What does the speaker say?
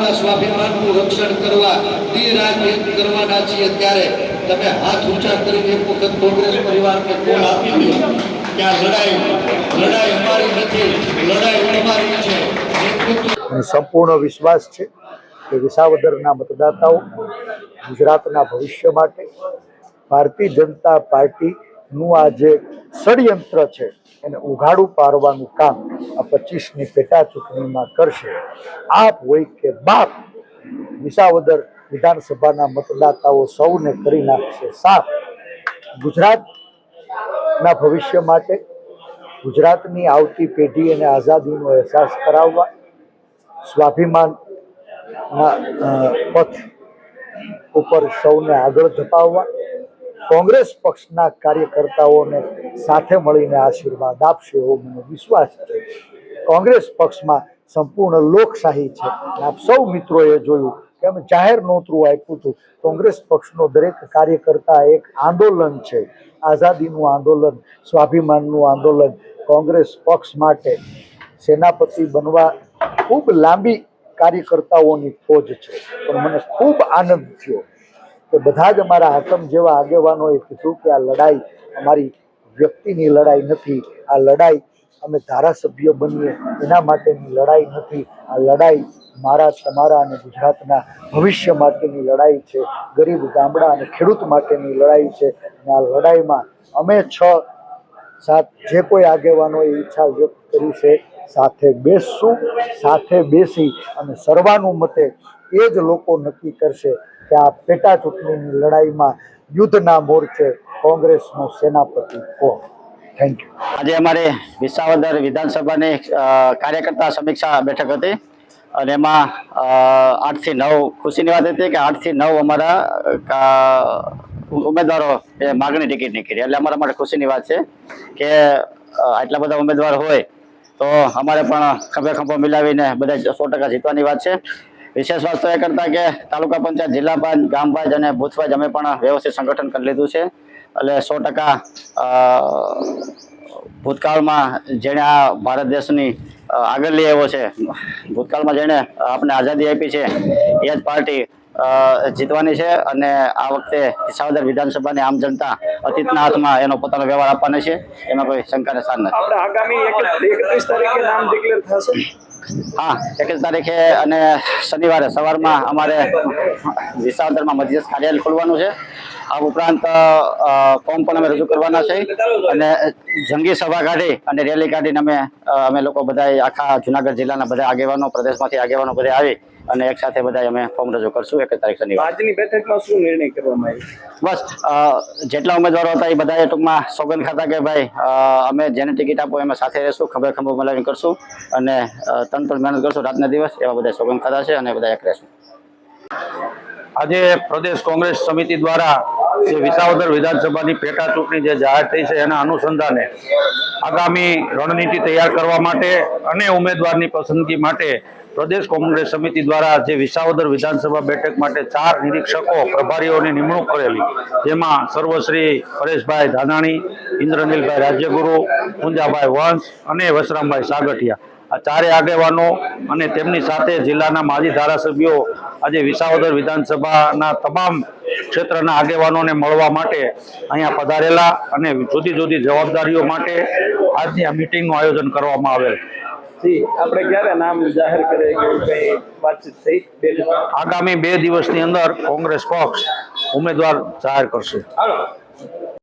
તમારા સ્વાભિમાનનું રક્ષણ કરવા દી એક કરવાના છીએ ત્યારે તમે હાથ ઊંચા કરીને એક વખત કોંગ્રેસ પરિવારને કોલ આપી દો. કે લડાઈ લડાઈ અમારી નથી, લડાઈ અમારી છે. સંપૂર્ણ વિશ્વાસ છે કે વિસાવદરના મતદાતાઓ ગુજરાતના ભવિષ્ય માટે ભારતીય જનતા પાર્ટીનું આ જે ષડયંત્ર છે, એને ઉઘાડું પાડવાનું કામ આ પચીસની પેટા ચૂંટણીમાં કરશે. આપ હોય કે બાપ, વિસાવદર વિધાનસભાના મતદાતાઓ સૌને કરી નાખશે સાફ ગુજરાતના ભવિષ્ય માટે, ગુજરાતની આવતી પેઢી અને આઝાદીનો અહેસાસ કરાવવા, સ્વાભિમાનના પથ ઉપર સૌને આગળ ધપાવવા કોંગ્રેસ પક્ષના કાર્યકર્તાઓને સાથે મળીને આશીર્વાદ આપશે એવો મને વિશ્વાસ છે. કોંગ્રેસ પક્ષમાં સંપૂર્ણ લોકશાહી છે. આપ સૌ મિત્રોએ જોયું કે અમે જાહેર નોતરું આપ્યું હતું. કોંગ્રેસ પક્ષનો દરેક કાર્યકર્તા એક આંદોલન છે. આઝાદીનું આંદોલન, સ્વાભિમાનનું આંદોલન કોંગ્રેસ પક્ષ માટે સેનાપતિ બનવા ખૂબ લાંબી કાર્યકર્તાઓની ફોજ છે. પણ મને ખૂબ આનંદ થયો. કે બધા જ અમારા હાકમ જેવા આગેવાનોએ કીધું કે આ લડાઈ અમારી વ્યક્તિની લડાઈ નથી. આ લડાઈ અમે ધારાસભ્ય બનીએ, એના માટેની લડાઈ નથી. આ લડાઈ મારા, તમારા અને ગુજરાતના ભવિષ્ય માટેની લડાઈ છે. ગરીબ ગામડા અને ખેડૂત માટેની લડાઈ છે. અને આ લડાઈમાં અમે છ સાત જે કોઈ આગેવાનોએ ઈચ્છા વ્યક્ત કરી છે, સાથે બેસશું, સાથે બેસી અને સર્વાનુમતે એ જ લોકો નક્કી કરશે કે આ પેટા ચૂંટણીની લડાઈમાં યુદ્ધના મોરચે કોંગ્રેસનો સેનાપતિ કોણ? થેન્ક યુ આજે અમારે વિસાવદર વિધાનસભાની કાર્યકર્તા સમીક્ષા બેઠક હતી અને એમાં આઠથી નવ ખુશીની વાત હતી કે આઠથી નવ અમારા ઉમેદવારો એ માગણી ટિકિટ નીકળી. એટલે અમારા માટે ખુશીની વાત છે કે આટલા બધા ઉમેદવાર હોય તો અમારે પણ ખભે ખભો મિલાવીને બધા સો ટકા જીતવાની વાત છે. વિશેષ વાત તો એ કરતા કે તાલુકા પંચાયત, જિલ્લા પંચ, ગામ પંચ અને બુથ પંચ અમે પણ વ્યવસ્થિત સંગઠન કરી લીધું છે. એટલે સો ટકા ભૂતકાળમાં જેણે આ ભારત દેશની આગળ લઈ આવ્યો છે, ભૂતકાળમાં જેણે આપણે આઝાદી આપી છે, એ જ પાર્ટી જીતવાની છે અને આ વખતે વિસાવદર વિધાનસભાની આમ જનતા અતીતના હાથમાં એનો પોતાનો વ્યવહાર આપવાનો છે. એમાં કોઈ શંકાને સ્થાન નથી. આગામી હા એકવીસ તારીખે અને શનિવારે સવારમાં અમારે વિસાવદરમાં મધ્યસ્થ કાર્યાલય ખોલવાનું છે. આ ઉપરાંત ફોર્મ પણ અમે રજૂ કરવાના છે. અને જંગી સભા કાઢી અને રેલી કાઢીને અમે અમે લોકો બધા આખા જુનાગઢ જિલ્લાના બધા આગેવાનો પ્રદેશમાંથી આગેવાનો બધા આવી અને એક સાથે બધા અમે ફોર્મ રજૂ કરશું એક તારીખ શનિવાર. આજની બેઠકમાં શું નિર્ણય કરવામાં આવ્યો? બસ અ, જેટલા ઉમેદવારો હતા એ બધાએ ટૂંકમાં સોગંદ ખાતા કે ભાઈ અમે જેને ટિકિટ આપો એમાં સાથે રહેશું ખબર ખબર મલાવી કરશું અને તન ત્રણ મહેનત કરશું રાતના દિવસ એવા બધા સોગંદ ખાતા છે અને બધા એક રહેશું. આજે પ્રદેશ કોંગ્રેસ સમિતિ દ્વારા જે વિસાવદર વિધાનસભાની પેટા ચૂંટણી જે જાહેર થઈ છે એના અનુસંધાને આગામી રણનીતિ તૈયાર કરવા માટે અને ઉમેદવારની પસંદગી માટે પ્રદેશ કોંગ્રેસ સમિતિ દ્વારા જે વિસાવદર વિધાનસભા બેઠક માટે ચાર નિરીક્ષકો, પ્રભારીઓની નિમણૂક કરેલી. જેમાં સર્વશ્રી પરેશભાઈ ધાનાણી, ઇન્દ્રનીલભાઈ રાજ્યગુરુ, પુંજાભાઈ વંશ અને વસરામભાઈ સાગઠિયા. આ ચારે આગેવાનો અને તેમની સાથે જિલ્લાના માજી ધારાસભ્યો આજે વિસાવદર વિધાનસભાના તમામ ક્ષેત્રના આગેવાનોને મળવા માટે અહીંયા પધારેલા અને જુદી જુદી જવાબદારીઓ માટે આજની આ મિટિંગનું આયોજન કરવામાં આવેલ. આપણે ક્યારે નામ જાહેર કરે કઈ વાતચીત થઈ આગામી બે દિવસની અંદર કોંગ્રેસ પક્ષ ઉમેદવાર જાહેર કરશે.